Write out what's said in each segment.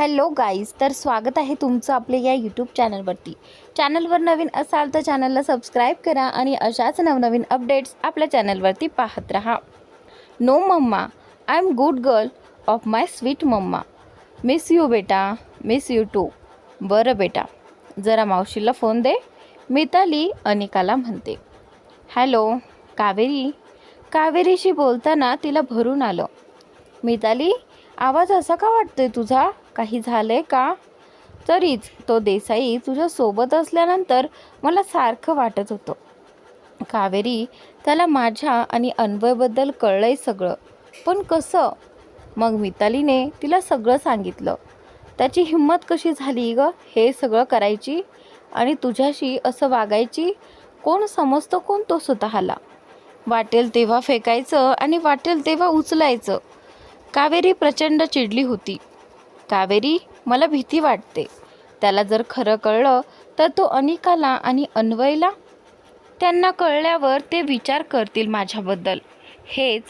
Hello guys तर स्वागत आहे तुमचं आपल्या या यूट्यूब चॅनलवरती. चॅनलवर नवीन असाल तर चॅनलला सबस्क्राईब करा आणि अशाच नवनवीन अपडेट्स आपल्या चॅनलवरती पाहत राहा. No mamma I am good girl of my sweet mamma miss you बेटा मिस यू टू बरं बेटा जरा मावशीला फोन दे. मिताली अनिकाला म्हणते. हॅलो कावेरी. कावेरीशी बोलताना तिला भरून आलं. मिताली आवाज असा का वाटतोय तुझा? काही झालंय का? तरीच तो देसाई तुझ्यासोबत असल्यानंतर मला सारखं वाटत होतं. कावेरी त्याला माझ्या आणि अन्वयबद्दल कळलंय सगळं. पण कसं? मग मितालीने तिला सगळं सांगितलं. त्याची हिंमत कशी झाली ग? हे सगळं करायची? आणि तुझ्याशी असं वागायची? कोण समजतं कोण तो स्वतःला? वाटेल तेव्हा फेकायचं आणि वाटेल तेव्हा उचलायचं. कावेरी प्रचंड चिडली होती. कावेरी मला भीती वाटते. त्याला जर खरं कळलं तर तो अनिकाला आणि अन्वयला त्यांना कळल्यावर ते विचार करतील माझ्याबद्दल. हेच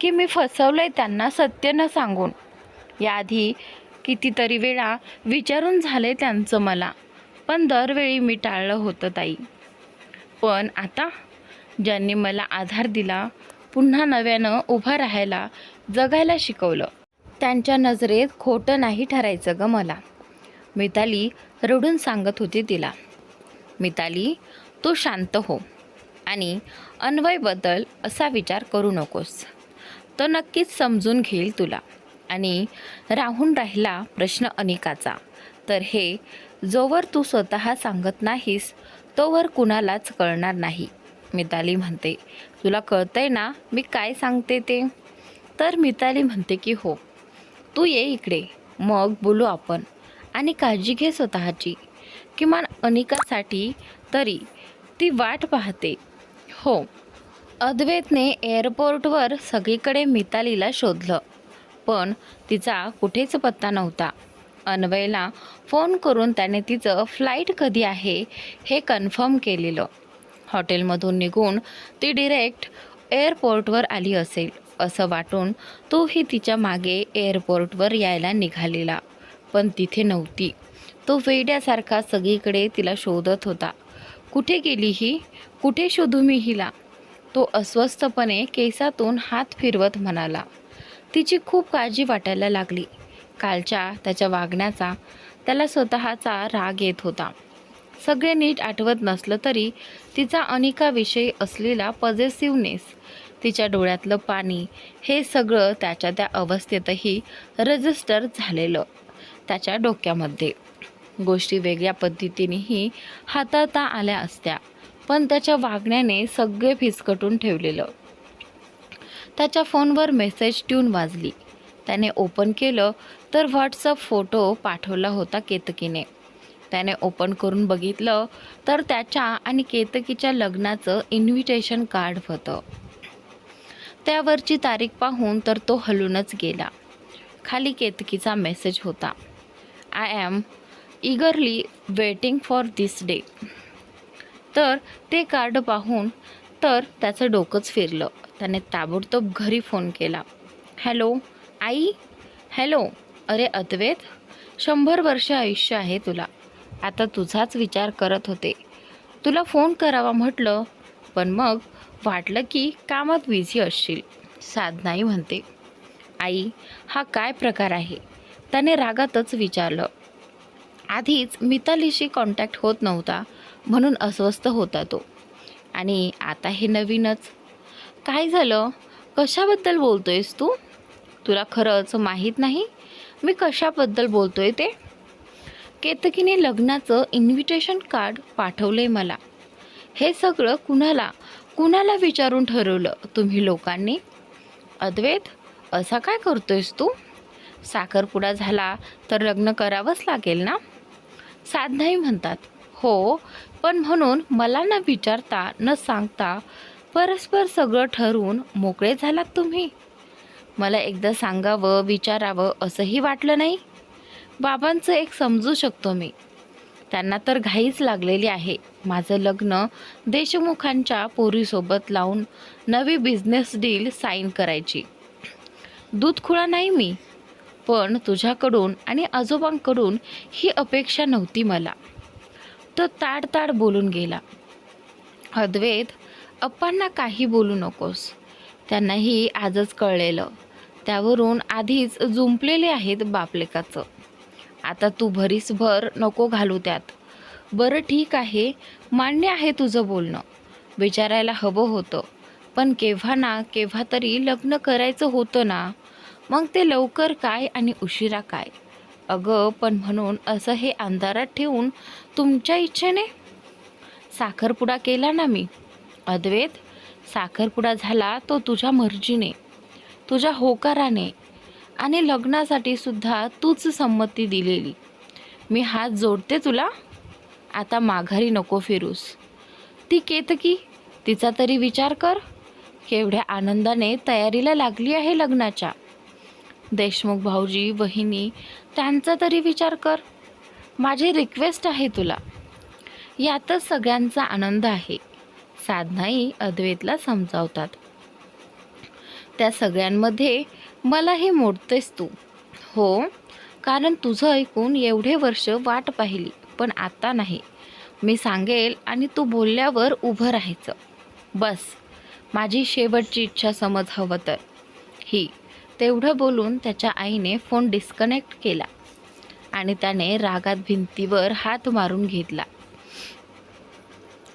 की मी फसवलं आहे त्यांना सत्य न सांगून. याआधी कितीतरी वेळा विचारून झाले त्यांचं मला पण दरवेळी मी टाळलं होतं ताई. पण आता ज्यांनी मला आधार दिला पुन्हा नव्यानं उभं राहायला जगायला शिकवलं. त्यांच्या नजरेत खोटं नाही ठरायचं ग मला. मिताली रडून सांगत होती तिला. मिताली तू शांत हो आणि अन्वयबद्दल असा विचार करू नकोस. तो नक्कीच समजून घेईल तुला आणि राहून राहिला प्रश्न अनिकाचा. तर हे जोवर तू स्वतः सांगत नाहीस तोवर कुणालाच कळणार नाही. मिताली म्हणते तुला कळतंय ना मी काय सांगते ते? तर मिताली म्हणते की हो तू ये इकडे. मग बोलू आपण. आणि काळजी घे स्वतःची. किमान अनिकासाठी तरी ती वाट पाहते. हो. अद्वैतने एअरपोर्टवर सगळीकडे मितालीला शोधलं. पण तिचा कुठेच पत्ता नव्हता. अन्वयला फोन करून त्याने तिचं फ्लाईट कधी आहे हे कन्फर्म केलेलं. हॉटेलमधून निघून ती डिरेक्ट एअरपोर्टवर आली असेल. असं वाटून तोही तिच्यामागे एअरपोर्टवर यायला निघालेला. पण तिथे नव्हती. तो वेड्यासारखा सगळीकडे तिला शोधत होता. कुठे गेली ही? कुठे शोधू मी हिला? तो अस्वस्थपणे केसातून हात फिरवत म्हणाला. तिची खूप काळजी वाटायला लागली. कालच्या त्याच्या वागण्याचा त्याला स्वतःचा राग येत होता. सगळे नीट आठवत नसलं तरी तिचा अनिकाविषयी असलेला पॉझिटिव्हनेस तिच्या डोळ्यातलं पाणी हे सगळं त्याच्या त्या अवस्थेतही रजिस्टर झालेलं त्याच्या डोक्यामध्ये. गोष्टी वेगळ्या पद्धतीनेही हाताळता आल्या असत्या पण त्याच्या वागण्याने सगळे फिसकटून ठेवलेलं. त्याच्या फोनवर मेसेज ट्यून वाजली. त्याने ओपन केलं तर व्हॉट्सअप फोटो पाठवला होता केतकीने. त्याने ओपन करून बघितलं तर त्याच्या आणि केतकीच्या लग्नाचं इन्व्हिटेशन कार्ड होतं. त्यावरची तारीख पाहून तर तो हलूनच गेला. खाली केतकीचा मेसेज होता. I am eagerly waiting for this day तर ते कार्ड पाहून तर त्याचं डोकंच फिरलं. त्याने ताबडतोब घरी फोन केला. हॅलो आई? हॅलो अरे अद्वैत शंभर वर्ष आयुष्य आहे तुला. आता तुझाच विचार करत होते. तुला फोन करावा म्हटलं पण मग वाटलं की कामात बिझी असशील. साधनाई म्हणते. आई हा काय प्रकार आहे? त्याने रागातच विचारलं. आधीच मितालीशी कॉन्टॅक्ट होत नव्हता म्हणून अस्वस्थ होता तो. आणि आता हे नवीनच. काय झालं? कशाबद्दल बोलतोयस तू? तुला खरंच माहीत नाही? मी कशाबद्दल बोलतोय ते? केतकीने लग्नाचं इन्व्हिटेशन कार्ड पाठवलं आहे मला. हे सगळं कुणाला? कुणाला विचारून ठरवलं तुम्ही लोकांनी? अद्वैत असा काय करतोयस तू? साखरपुडा झाला तर लग्न करावंच लागेल ना? साधनाही म्हणतात. हो पण म्हणून मला न विचारता न सांगता परस्पर सगळं ठरवून मोकळे झालात तुम्ही? मला एकदा सांगावं विचारावं असंही वाटलं नाही? बाबांचं एक समजू शकतो मी. त्यांना तर घाईच लागलेली आहे. माझं लग्न देशमुखांच्या पोरीसोबत लावून नवी बिझनेस डील साईन करायची. दूध खुळा नाही मी पण तुझ्याकडून आणि आजोबांकडून ही अपेक्षा नव्हती मला. तो ताड ताड बोलून गेला. अद्वैत अप्पांना काही बोलू नकोस. त्यांनाही आजच कळलेलं. त्यावरून आधीच जुंपलेले आहेत बापलेकाचं. आता तू भरीसभर नको घालू त्यात. बरं ठीक आहे मान्य आहे तुझं बोलणं. विचारायला हवं होतं. पण केव्हा ना केव्हा तरी लग्न करायचं होतं ना. मग ते लवकर काय आणि उशिरा काय? अगं पण म्हणून असं हे अंधारात ठेवून तुमच्या इच्छेने? साखरपुडा केला ना मी. अद्वैत साखरपुडा झाला तो तुझ्या मर्जीने. तुझ्या होकाराने. आणि लग्नासाठी सुद्धा तूच संमती दिलेली. मी हात जोडते तुला. आता माघारी नको फिरूस. ती केतकी तिचा तरी विचार कर. केवढ्या आनंदाने तयारीला लागली आहे लग्नाच्या. देशमुख भाऊजी वहिनी त्यांचा तरी विचार कर. माझी रिक्वेस्ट आहे तुला. यातच सगळ्यांचा आनंद आहे. साधनाही अद्वैतला समजावतात. त्या सगळ्यांमध्ये मला हे मोडतेस तू. हो कारण तुझं ऐकून एवढे वर्ष वाट पाहिली पण आता नाही. मी सांगेल आणि तू बोलल्यावर उभं राहायचं. बस माझी शेवटची इच्छा समज हवं तर. ही तेवढं बोलून त्याच्या आईने फोन डिस्कनेक्ट केला आणि त्याने रागात भिंतीवर हात मारून घेतला.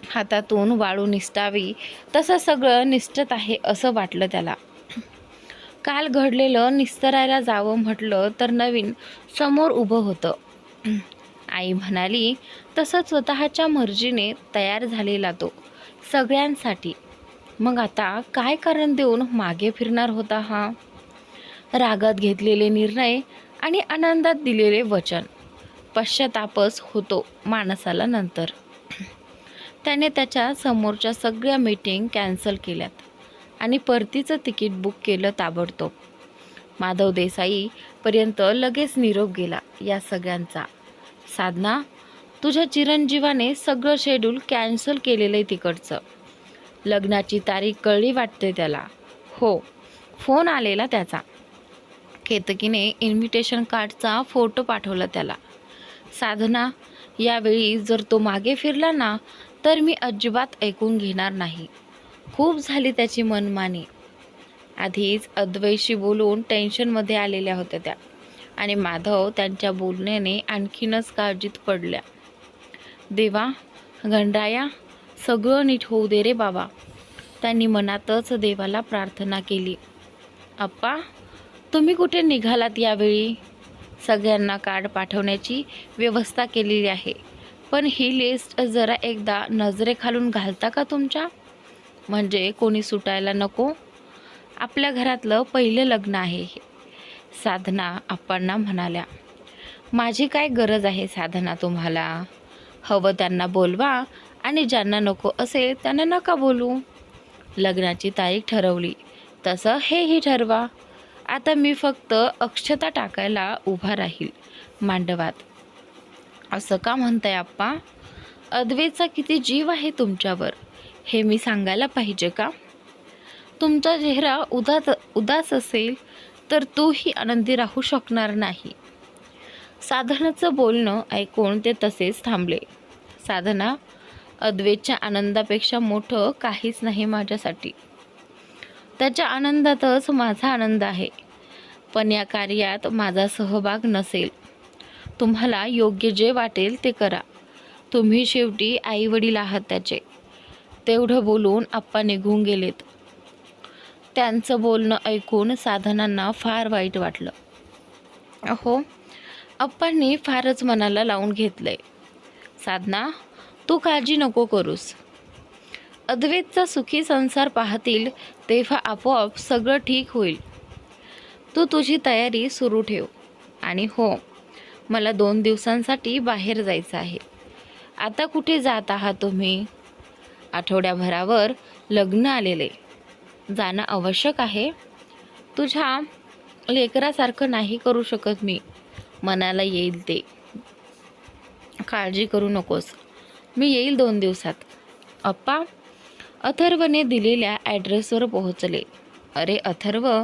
हातातून वाळू निसटावी तसं सगळं निसटत आहे असं वाटलं त्याला. काल घडलेलं निस्तरायला जावं म्हटलं तर नवीन समोर उभं होतं. आई म्हणाली तसं स्वतःच्या मर्जीने तयार झालेला तो सगळ्यांसाठी. मग आता काय कारण देऊन मागे फिरणार होता हा? रागात घेतलेले निर्णय आणि आनंदात दिलेले वचन. पश्चातापच होतो माणसाला नंतर. त्याने त्याच्या समोरच्या सगळ्या मीटिंग कॅन्सल केल्यात. आणि परतीचं तिकीट बुक केलं ताबडतोब. माधव देसाईपर्यंत लगेच निरोप गेला या सगळ्यांचा. साधना तुझ्या चिरंजीवाने सगळं शेड्यूल कॅन्सल केलेलं आहे तिकडचं. लग्नाची तारीख कळली वाटते त्याला. हो फोन आलेला त्याचा. केतकीने इन्व्हिटेशन कार्डचा फोटो पाठवला त्याला. साधना यावेळी जर तो मागे फिरला ना तर मी अजिबात ऐकून घेणार नाही. खूप झाली त्याची मनमानी. आधीच अद्वैशी बोलून टेन्शनमध्ये आलेल्या होत्या त्या. आणि माधव त्यांच्या बोलण्याने आणखीनच काळजीत पडल्या. देवा गंडाया सगळं नीट होऊ दे रे बाबा. त्यांनी मनातच देवाला प्रार्थना केली. अप्पा तुम्ही कुठे निघालात यावेळी? सगळ्यांना कार्ड पाठवण्याची व्यवस्था केलेली आहे. पण ही लिस्ट जरा एकदा नजरेखालून घालता का तुमच्या? म्हणजे कोणी सुटायला नको. आपल्या घरातलं पहिलं लग्न आहे हे साधना आप्पांना म्हणाल्या. माझी काय गरज आहे साधना तुम्हाला? हवं त्यांना बोलवा आणि ज्यांना नको असेल त्यांना नका बोलू. लग्नाची तारीख ठरवली तसं हेही ठरवा. आता मी फक्त अक्षता टाकायला उभा राहील मांडवात. असं का म्हणताय आप्पा? अद्वेचा किती जीव आहे तुमच्यावर. हे मी सांगायला पाहिजे का? तुमचा चेहरा उदास उदास असेल तर तूही आनंदी राहू शकणार नाही. साधनाचं बोलणं ऐकून ते तसेच थांबले. साधना अद्वैतच्या आनंदापेक्षा मोठं काहीच नाही माझ्यासाठी. त्याच्या आनंदातच माझा आनंद आहे पण या कार्यात माझा सहभाग नसेल. तुम्हाला योग्य जे वाटेल ते करा. तुम्ही शेवटी आईवडील आहात त्याचे. तेवढं बोलून आप्पा निघून गेलेत. त्यांचं बोलणं ऐकून साधनांना फार वाईट वाटलं. अहो. अप्पांनी फारच मनाला लावून घेतलंय. साधना तू काळजी नको करूस. अद्वैतचा सुखी संसार पाहतील तेव्हा आपोआप सगळं ठीक होईल. तू तुझी तयारी सुरू ठेव. आणि हो मला दोन दिवसांसाठी बाहेर जायचं आहे. आता कुठे जात आहात तुम्ही? आठवड्याभरावर लग्न आलेले. जाणं आवश्यक आहे. तुझ्या लेकरासारखं नाही करू शकत मी. मनाला येईल ते. काळजी करू नकोस. मी येईल दोन दिवसात. अप्पा अथर्वने दिलेल्या ॲड्रेसवर पोहोचले. अरे अथर्व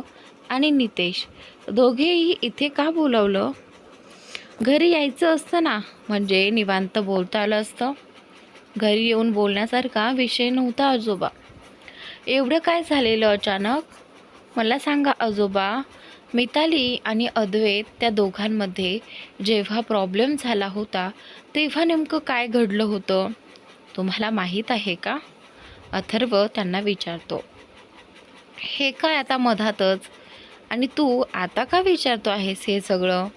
आणि नितेश दोघेही इथे का बोलवलं? घरी यायचं असतं ना म्हणजे निवांत बोलता आलं असतं. घरी येऊन बोलण्यासारखा विषय नव्हता आजोबा. एवढं काय झालेलं अचानक? मला सांगा आजोबा मिताली आणि अद्वैत त्या दोघांमध्ये जेव्हा प्रॉब्लेम झाला होता तेव्हा नेमकं काय घडलं होतं? तुम्हाला माहीत आहे का? अथर्व त्यांना विचारतो. हे काय आता मधातच? आणि तू आता का विचारतो आहेस हे सगळं?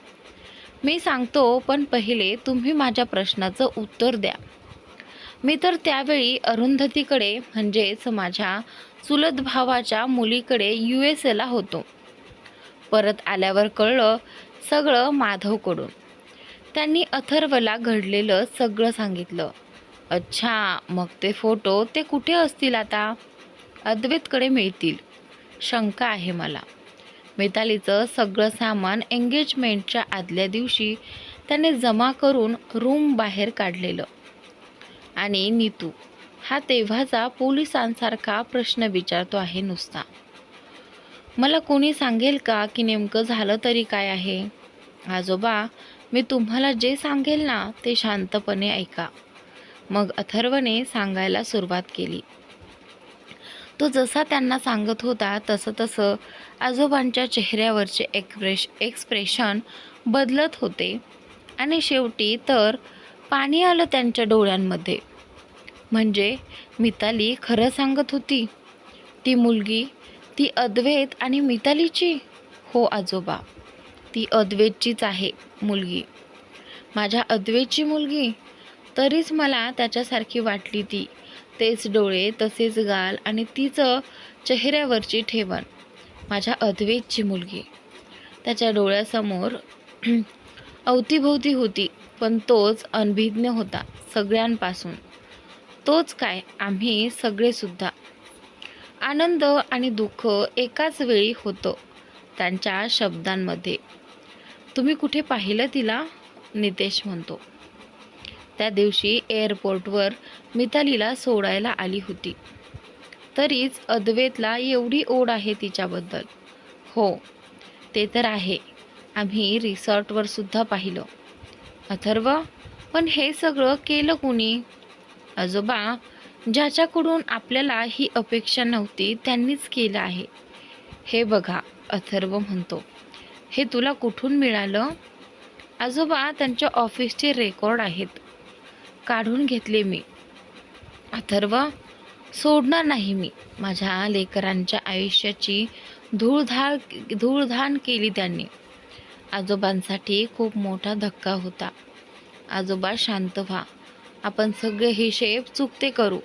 मी सांगतो पण पहिले तुम्ही माझ्या प्रश्नाचं उत्तर द्या. मी तर त्यावेळी अरुंधतीकडे म्हणजेच माझ्या चुलत भावाच्या मुलीकडे यू एस एला होतो. परत आल्यावर कळलं सगळं माधवकडून. त्यांनी अथर्वला घडलेलं सगळं सांगितलं. अच्छा मग ते फोटो ते कुठे असतील आता? अद्वैतकडे मिळतील. शंका आहे मला. मितालीचं सगळं सामान एंगेजमेंटच्या आदल्या दिवशी त्याने जमा करून रूम बाहेर काढलेलं. आणि नीतू हा तेव्हाचा पोलिसांसारखा प्रश्न विचारतो आहे नुसता. मला कोणी सांगेल का की नेमकं झालं तरी काय आहे? आजोबा मी तुम्हाला जे सांगेल ना ते शांतपणे ऐका. मग अथर्वने सांगायला सुरुवात केली. तो जसा त्यांना सांगत होता तसं तसं आजोबांच्या चेहऱ्यावरचे एक्सप्रेश एक्सप्रेशन बदलत होते. आणि शेवटी तर पाणी आलं त्यांच्या डोळ्यांमध्ये. म्हणजे मिताली खरं सांगत होती ती मुलगी ती अद्वैत आणि मितालीची? हो आजोबा ती अद्वैतचीच आहे मुलगी. माझ्या अद्वैतची मुलगी? तरीच मला त्याच्यासारखी वाटली ती. तेच डोळे तसेच गाल आणि तिचं चेहऱ्यावरची ठेवण. माझ्या अद्वैतची मुलगी. त्याच्या डोळ्यासमोर अवतीभोवती होती. पण तोच अनभिज्ञ होता सगळ्यांपासून. तोच काय? आम्ही सगळेसुद्धा आनंद आणि दुःख एकाच वेळी होतं त्यांच्या शब्दांमध्ये. तुम्ही कुठे पाहिलं तिला? नितेश म्हणतो. त्या दिवशी एअरपोर्टवर मितालीला सोडायला आली होती. तरीच अद्वैतला एवढी ओढ आहे तिच्याबद्दल. हो ते तर आहे. आम्ही रिसॉर्टवर सुद्धा पाहिलं. अथर्व पण हे सगळं केलं कुणी? आजोबा ज्याच्याकडून आपल्याला ही अपेक्षा नव्हती त्यांनीच केलं आहे. हे बघा अथर्व म्हणतो हे तुला कुठून मिळालं? आजोबा त्यांच्या ऑफिसचे रेकॉर्ड आहेत. काढून घेतले मी. अथर्व सोडणार नाही मी. माझ्या लेकरांच्या आयुष्याची धूळधाळ धूळधाण केली त्यांनी. आजोबांसाठी खूप मोठा धक्का होता. आजोबा शांत व्हा. आपण सगळे हिशेब चुकते करू.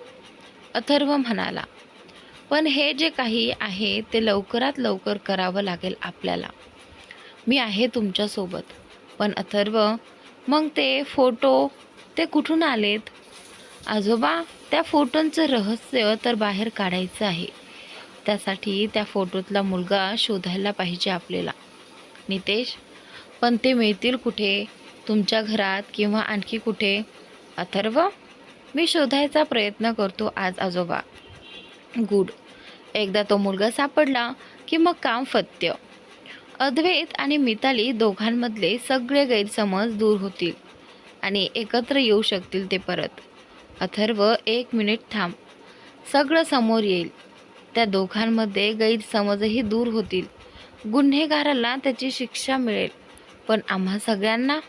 अथर्व म्हणाला पण हे जे काही आहे ते लवकरात लवकर करावं लागेल आपल्याला. मी आहे तुमच्यासोबत. पण अथर्व मग ते फोटो ते कुठून आलेत? आजोबा त्या फोटोंचं रहस्य तर बाहेर काढायचं आहे. त्यासाठी त्या फोटोतला मुलगा शोधायला पाहिजे आपल्याला. नितेश पण ते मिळतील कुठे? तुमच्या घरात किंवा आणखी कुठे? अथर्व मी शोधायचा प्रयत्न करतो आज आजोबा. गुड. एकदा तो मुलगा सापडला की मग काम फत्य. अद्वैत आणि मिताली दोघांमधले सगळे गैरसमज दूर होतील आणि एकत्र येऊ शकतील ते परत. अथर्व एक मिनिट थांब. सगळं समोर येईल. त्या दोघांमध्ये गैरसमजही दूर होतील. गुन्हेगाराला त्याची शिक्षा मिळेल. पण आम्हा सगळ्यांना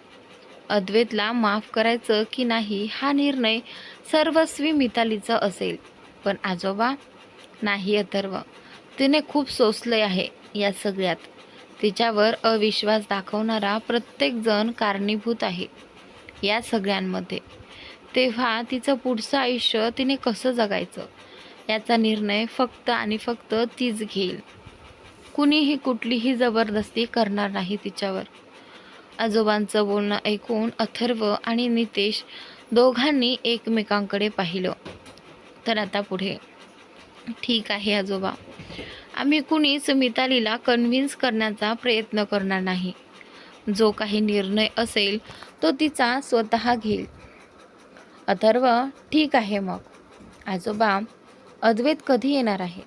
अद्वैतला माफ करायचं की नाही हा निर्णय सर्वस्वी मितालीचा असेल. पण आजोबा नाही अथर्व तिने खूप सोसलंय आहे या सगळ्यात. तिच्यावर अविश्वास दाखवणारा प्रत्येकजण कारणीभूत आहे या सगळ्यांमध्ये. तेव्हा तिचं पुढचं आयुष्य तिने कसं जगायचं? याचा निर्णय फक्त आणि फक्त तीच घेईल. कुणीही कुठलीही जबरदस्ती करणार नाही तिच्यावर. आजोबांचं बोलणं ऐकून अथर्व आणि नितेश दोघांनी एकमेकांकडे पाहिलं. तर आता पुढे. ठीक आहे आजोबा. आम्ही कुणीच मितालीला कन्व्हिन्स करण्याचा प्रयत्न करणार नाही. जो काही निर्णय असेल तो तिचा स्वतः घेईल. अथर्व ठीक आहे मग. आजोबा अद्वैत कधी येणार आहे?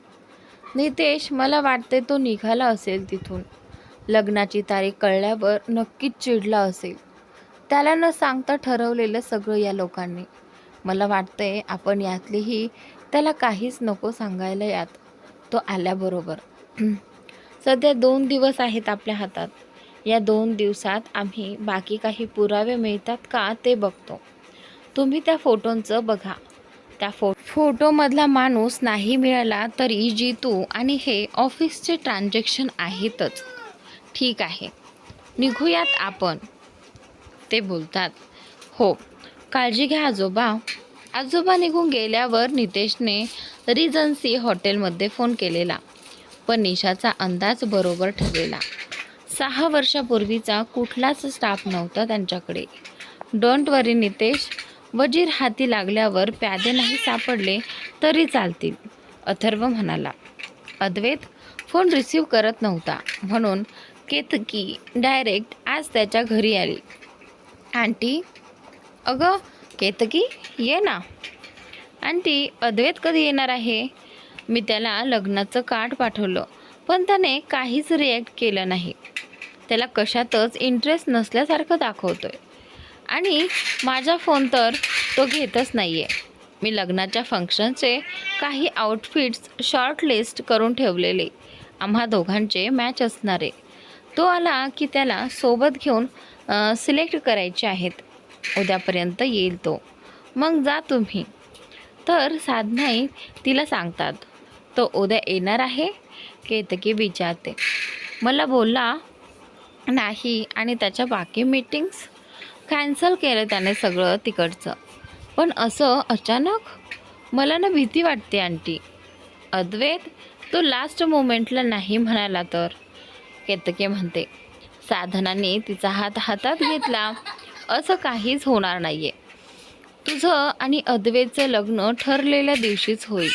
नितेश मला वाटते तो निघाला असेल तिथून. लग्नाची तारीख कळल्यावर नक्कीच चिडला असेल. त्याला न सांगता ठरवलेलं सगळं या लोकांनी. मला वाटतंय आपण यातलीही त्याला काहीच नको सांगायला यात. तो आल्याबरोबर. सध्या दोन दिवस आहेत आपल्या हातात. या दोन दिवसात आम्ही बाकी काही पुरावे मिळतात का ते बघतो. तुम्ही त्या फोटोंचं बघा. त्या फो फोटोमधला माणूस नाही मिळाला तरी तू आणि हे ऑफिसचे ट्रान्झॅक्शन आहेतच. ठीक आहे. निघूयात आपण. ते बोलतात. हो काळजी घ्या आजोबा. आजोबा निघून गेल्यावर नितेशने रिजन्सी हॉटेलमध्ये फोन केलेला. पण निशाचा अंदाज बरोबर ठरलेला. सहा वर्षापूर्वीचा कुठलाच स्टाफ नव्हता त्यांच्याकडे. डोंट वरी नितेश वजीर हाती लागल्यावर प्यादे नाही सापडले तरी चालतील अथर्व म्हणाला. अद्वैत फोन रिसीव करत नव्हता. म्हणून केतकी डायरेक्ट आज त्याच्या घरी आली. आंटी अगं केतकी ये ना. आंटी अद्वैत कधी येणार आहे? मी त्याला लग्नाचं कार्ड पाठवलं पण त्याने काहीच रिॲक्ट केलं नाही. त्याला कशातच इंटरेस्ट नसल्यासारखं दाखवतो आहे आणि माझा फोन तर तो घेतच नाही आहे मी लग्नाच्या फंक्शनचे काही आउटफिट्स शॉर्ट लिस्ट करून ठेवलेले. आम्हा दोघांचे मॅच असणारे. तो आला की त्याला सोबत घेऊन सिलेक्ट करायचे आहेत. उद्यापर्यंत येईल तो. मग जा तुम्ही. तर साधनाई तिला सांगतात तो उद्या येणार आहे? केतकी विचारते. मला बोलला नाही आणि त्याच्या बाकी मीटिंग्स कॅन्सल केलं त्याने सगळं तिकडचं. पण असं अचानक? मला ना भीती वाटते आंटी. अद्वैत तो लास्ट मोमेंटला नाही म्हणाला तर? केतके म्हणते साधनाने तिचा हात हातात घेतला. असं काहीच होणार नाही आहे तुझं आणि अद्वेचं लग्न ठरलेल्या दिवशीच होईल.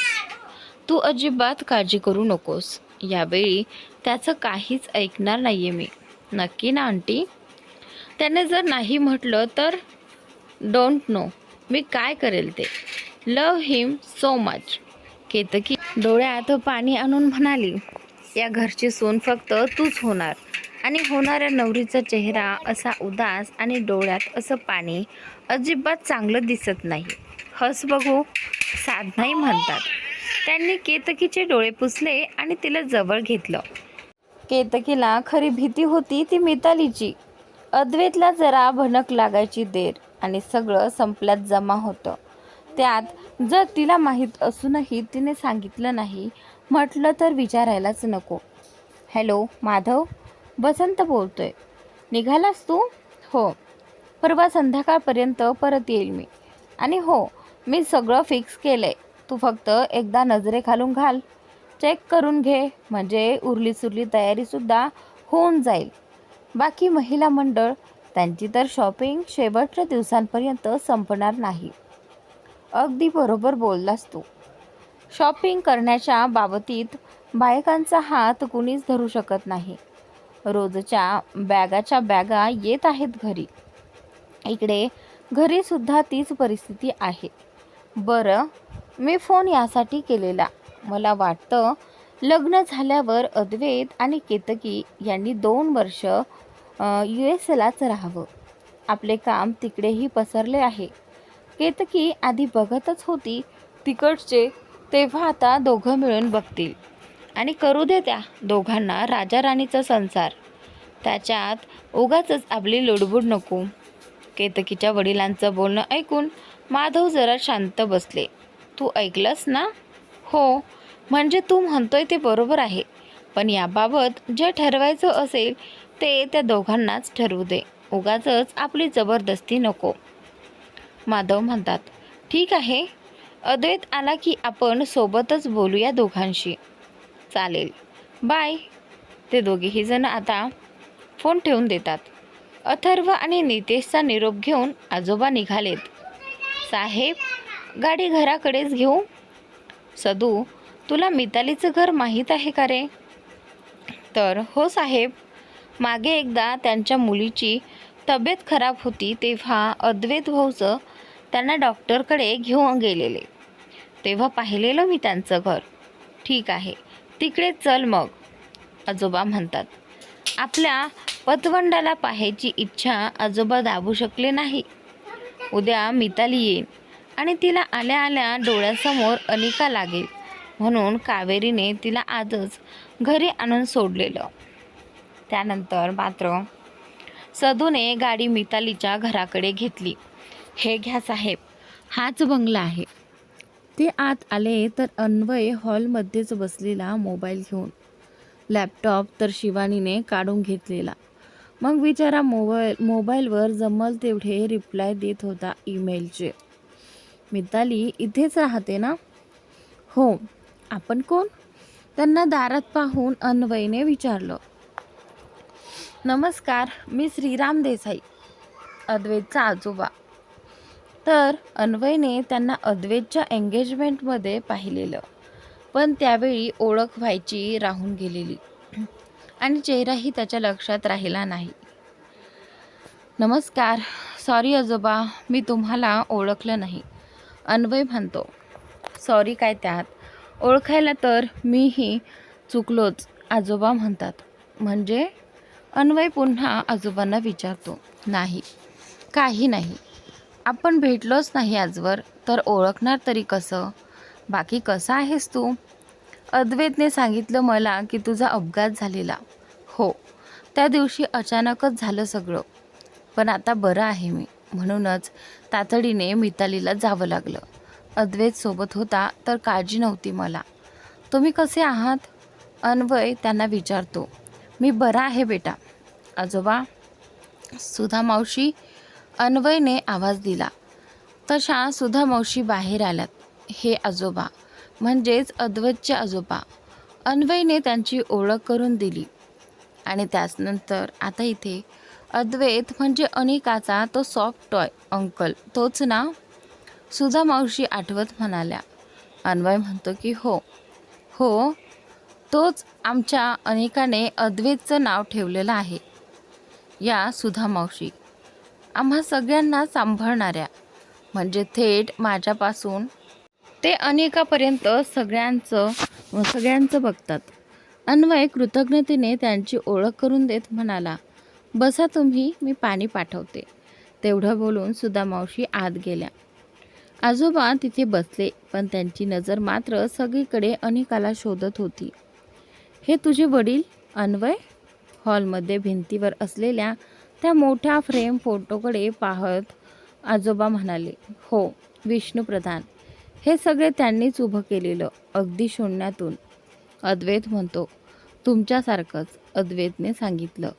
तू अजिबात काळजी करू नकोस. यावेळी त्याचं काहीच ऐकणार नाही आहे मी. नक्की ना आंटी? त्याने जर नाही म्हटलं तर डोंट नो मी काय करेल ते? Love him so much Ketaki डोळ्यात पाणी आणून म्हणाली या घरची सून फक्त तूच होणार. आणि होणाऱ्या नवरीचा चेहरा असा उदास आणि डोळ्यात असं पाणी अजिबात चांगलं दिसत नाही. हस बघू साधनाही म्हणतात. त्यांनी केतकीचे डोळे पुसले आणि तिला जवळ घेतलं. केतकीला खरी भीती होती ती मितालीची. अद्वैतला जरा भनक लागायची देर आणि सगळं संपल्यात जमा होतं. त्यात जर तिला माहीत असूनही तिने सांगितलं नाही म्हटलं तर विचारायलाच नको. हॅलो माधव? बसंत बोलतोय. निघालास तू? हो. परवा संध्याकाळपर्यंत परत येईल मी. आणि हो मी सगळं फिक्स केलं आहे तू फक्त एकदा नजरे खालून घाल. चेक करून घे. म्हणजे उरली सुरली तयारीसुद्धा होऊन जाईल. बाकी महिला मंडळ त्यांची तर शॉपिंग शेवटच्या दिवसांपर्यंत संपणार नाही. अगदी बरोबर बोललास तू. शॉपिंग करण्याच्या बाबतीत बायकांचा हात कुणीच धरू शकत नाही. रोजच्या बॅगाच्या बॅगा येत आहेत घरी. इकडे घरीसुद्धा तीच परिस्थिती आहे. बरं मी फोन यासाठी केलेला. मला वाटतं लग्न झाल्यावर अद्वैत आणि केतकी यांनी दोन वर्ष यू एस एलाच राहावं. आपले काम तिकडेही पसरले आहे. केतकी आधी बघतच होती तिकडचे तेव्हा आता दोघं मिळून बघतील. आणि करू दे त्या दोघांना राजा राणीचा संसार. त्याच्यात उगाच आपली लुडबुड नको. केतकीच्या वडिलांचं बोलणं ऐकून माधव जरा शांत बसले. तू ऐकलंस ना? हो. म्हणजे तू म्हणतोय ते बरोबर आहे. पण याबाबत जे ठरवायचं असेल ते त्या दोघांनाच ठरवू दे. उगाच आपली जबरदस्ती नको. माधव म्हणतात ठीक आहे. अद्वैत आला की आपण सोबतच बोलूया दोघांशी. चालेल. बाय ते दोघेही जण आता फोन ठेवून देतात. अथर्व आणि नितेशचा निरोप घेऊन आजोबा निघालेत. साहेब गाडी घराकडेच घेऊ? सदू तुला मितालीचं घर माहीत आहे का रे? तर हो साहेब. मागे एकदा त्यांच्या मुलीची तब्येत खराब होती तेव्हा अद्वैत भाऊचं त्यांना डॉक्टरकडे घेऊन गेलेले. तेव्हा पाहिलेलं मी त्यांचं घर. ठीक आहे. तिकडे चल मग आजोबा म्हणतात. आपल्या पतवंडाला पाहायची इच्छा आजोबा दाबू शकले नाही. उद्या मिताली येईन आणि तिला आल्या आल्या डोळ्यासमोर अनिका लागेल. म्हणून कावेरीने तिला आजच घरी आणून सोडलेलं. त्यानंतर मात्र सदूने गाडी मितालीच्या घराकडे घेतली. हे घ्या साहेब हाच बंगला आहे. ते आत आले तर अन्वय हॉलमध्येच बसलेला मोबाईल घेऊन. लॅपटॉप तर शिवानीने काढून घेतलेला. मग बिचारा मोबाईल मोबाईलवर जमल तेवढे रिप्लाय देत होता ईमेलचे मिताली इथेच राहते ना? हो. आपण कोण? त्यांना दारात पाहून अन्वयने विचारलं. नमस्कार मी श्रीराम देसाई अद्वैतचा आजोबा. तर अन्वयने त्यांना अद्वैतच्या एंगेजमेंटमध्ये पाहिलेलं. पण त्यावेळी ओळख व्हायची राहून गेलेली. आणि चेहराही त्याच्या लक्षात राहिला नाही. नमस्कार. सॉरी आजोबा मी तुम्हाला ओळखलं नाही. अन्वय म्हणतो सॉरी काय त्यात? ओळखायला तर मीही चुकलोच आजोबा म्हणतात. म्हणजे? अन्वय पुन्हा आजोबांना विचारतो नाही काही नाही. आपण भेटलोच नाही आजवर तर ओळखणार तरी कसं? बाकी कसा आहेस तू? अद्वैतने सांगितलं मला की तुझा अपघात झालेला. हो त्या दिवशी अचानकच झालं सगळं. पण आता बरं आहे मी. म्हणूनच तातडीने मितालीला जावं लागलं. अद्वैत सोबत होता तर काळजी नव्हती मला. तुम्ही कसे आहात? अन्वय त्यांना विचारतो. मी बरा आहे बेटा. आजोबा सुधा मावशी अन्वयने आवाज दिला. तशा सुधा मावशी बाहेर आल्यात. हे आजोबा म्हणजेच अद्वैतचे आजोबा अन्वयने त्यांची ओळख करून दिली. आणि त्याचनंतर आता इथे अद्वैत म्हणजे अनिकाचा तो सॉफ्ट टॉय अंकल तोच ना? सुधा मावशी आठवत म्हणाल्या. अन्वय म्हणतो की हो. हो तोच आमच्या अनेकाने अद्वैतचं नाव ठेवलेलं आहे. या सुधा मावशी. आम्हा सगळ्यांना सांभाळणाऱ्या. म्हणजे थेट माझ्यापासून ते अनेकापर्यंत सगळ्यांचं सगळ्यांचं बघतात. अन्वय कृतज्ञतेने त्यांची ओळख करून देत म्हणाला बसा तुम्ही मी पाणी पाठवते. तेवढं बोलून सुधा मावशी आत गेल्या. आजोबा तिथे बसले पण त्यांची नजर मात्र सगळीकडे अनेकाला शोधत होती. हे तुझे वडील अन्वय? हॉलमध्ये भिंतीवर असलेल्या त्या मोठ्या फ्रेम फोटोकडे पाहत आजोबा म्हणाले हो विष्णुप्रधान हे सगळे त्यांनीच उभं केलेलं अगदी शून्यातून. अद्वैत म्हणतो तुमच्यासारखंच अद्वैतने सांगितलं.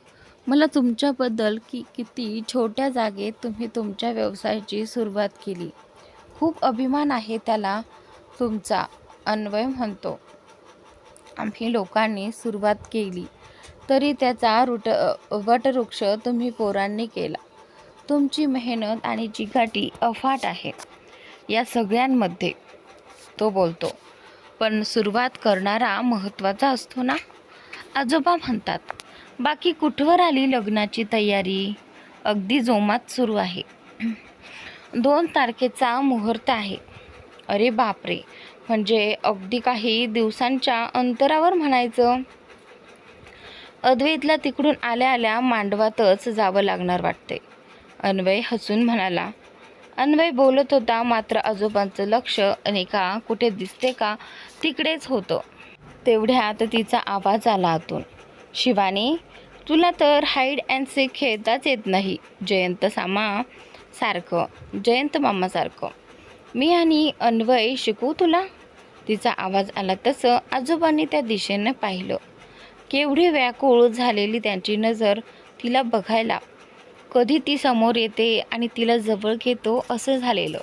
मला तुमच्याबद्दल की किती छोट्या जागेत तुम्ही तुमच्या व्यवसायाची सुरुवात केली. खूप अभिमान आहे त्याला तुमचा अन्वय म्हणतो. आम्ही लोकांनी सुरुवात केली. तरी त्याचा रुट वटवृक्ष तुम्ही पोरांनी केला. तुमची मेहनत आणि चिकाटी अफाट आहे. या सगळ्यांमध्ये तो बोलतो पण सुरुवात करणारा महत्त्वाचा असतो ना? आजोबा म्हणतात बाकी कुठवर आली लग्नाची तयारी? अगदी जोमात सुरू आहे. दोन तारखेचा मुहूर्त आहे. अरे बापरे! म्हणजे अगदी काही दिवसांच्या अंतरावर म्हणायचं. अद्वैतला तिकडून आल्या आल्या मांडवातच जावं लागणार वाटते. अन्वय हसून म्हणाला अन्वय बोलत होता मात्र आजोबांचं लक्ष अनेका कुठे दिसते का तिकडेच होतं तेवढ्यात तिचा आवाज आला आतून. शिवानी तुला तर हाईड अँड सीक खेळताच येत नाही जयंत सामा सारखं जयंत मामासारखं. मी आणि अन्वय शिकू तुला? तिचा आवाज आला तसं आजोबांनी त्या दिशेने पाहिलं. केवढी व्याकुळ झालेली त्यांची नजर तिला बघायला. कधी ती समोर येते आणि तिला जवळ घेतो असं झालेलं.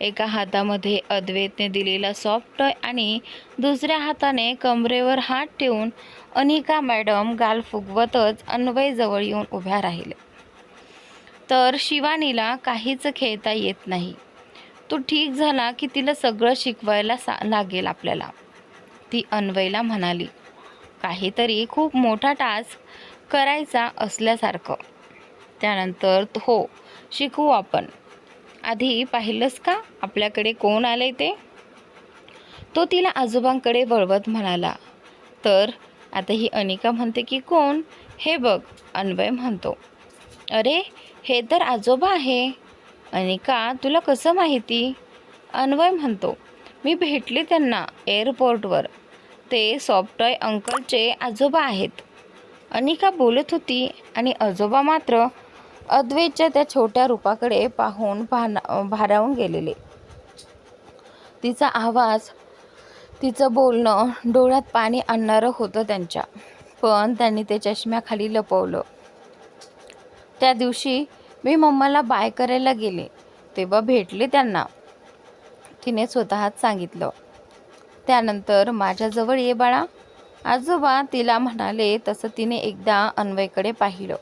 एका हातामध्ये अद्वैतने दिलेला सॉफ्ट आणि दुसऱ्या हाताने कमरेवर हात ठेवून अनिका मॅडम गाल फुगवतच अन्वयजवळ येऊन उभ्या राहिले तर शिवानीला काहीच खेळता येत नाही. तो ठीक झाला की तिला सगळं शिकवायला सा लागेल आपल्याला. ती अन्वयला म्हणाली काहीतरी खूप मोठा टास्क करायचा असल्यासारखं. त्यानंतर हो शिकवू आपण. आधी पाहिलंस का आपल्याकडे कोण आले ते? तो तिला आजोबांकडे वळवत म्हणाला तर आता ही अनिका म्हणते की कोण? हे बघ अन्वय म्हणतो. अरे हे तर आजोबा आहे. अनिका तुला कसं माहिती? अन्वय म्हणतो मी भेटले त्यांना एअरपोर्टवर. ते सॉफ्टॉय अंकलचे आजोबा आहेत. अनिका बोलत होती आणि आजोबा मात्र अद्वैतच्या त्या छोट्या रूपाकडे पाहून भाना भारावून गेलेले. तिचा आवाज तिचं बोलणं डोळ्यात पाणी आणणारं होतं त्यांच्या पण त्यांनी ते चष्म्याखाली लपवलं. त्या दिवशी मी मम्माला बाय करायला गेले. तेव्हा भेटले त्यांना. तिने स्वतःच सांगितलं. त्यानंतर माझ्याजवळ ये बाळा. आजोबा तिला म्हणाले तसं तिने एकदा अन्वयकडे पाहिलं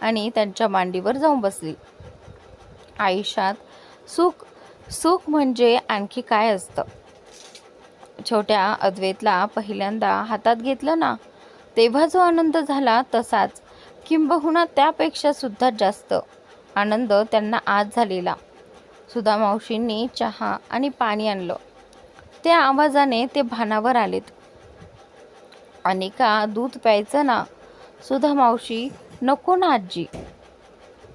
आणि त्यांच्या मांडीवर जाऊन बसली. आयुष्यात सुख सुख म्हणजे आणखी काय असतं? छोट्या अद्वैतला पहिल्यांदा हातात घेतलं ना तेव्हा जो आनंद झाला तसाच किंबहुना त्यापेक्षा सुद्धा जास्त. आनंद त्यांना आज झालेला. सुधा मावशींनी चहा आणि पाणी आणलं. त्या आवाजाने ते भानावर आलेत. अनिका दूध प्यायचं ना? सुधा मावशी नको ना आजी.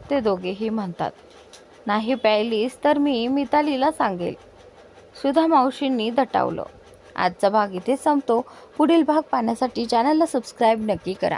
ते दोघेही म्हणतात नाही प्यायलीस तर मी मितालीला सांगेल. सुधा मावशींनी दटावलं. आजचा भाग इथे संपतो. पुढील भाग पाहण्यासाठी चॅनलला सबस्क्राईब नक्की करा.